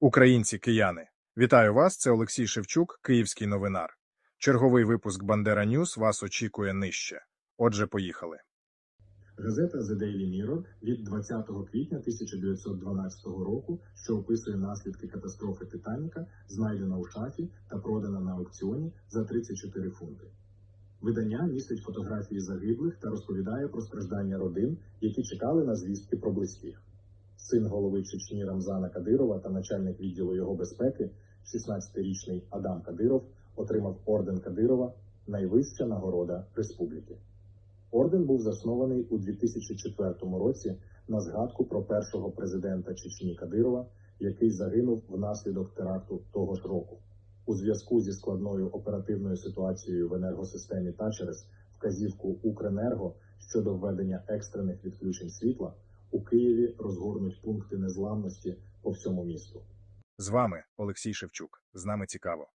Українці, кияни, вітаю вас. Це Олексій Шевчук, Київський новинар. Черговий випуск Бандера Ньюс вас очікує нижче. Отже, поїхали. Газета The Daily Mirror від 20 квітня 1912 року, що описує наслідки катастрофи Титаніка, знайдена у шафі та продана на аукціоні за 34 фунти. Видання містить фотографії загиблих та розповідає про страждання родин, які чекали на звістки про близьких. Син голови Чечні Рамзана Кадирова та начальник відділу його безпеки, 16-річний Адам Кадиров, отримав орден Кадирова найвища нагорода республіки. Орден був заснований у 2004 році на згадку про першого президента Чечні Кадирова, який загинув внаслідок теракту того ж року. У зв'язку зі складною оперативною ситуацією в енергосистемі та через вказівку Укренерго щодо введення екстрених відключень світла у Києві розгорнуть пункти незламності по всьому місту. З вами Олексій Шевчук. З нами цікаво.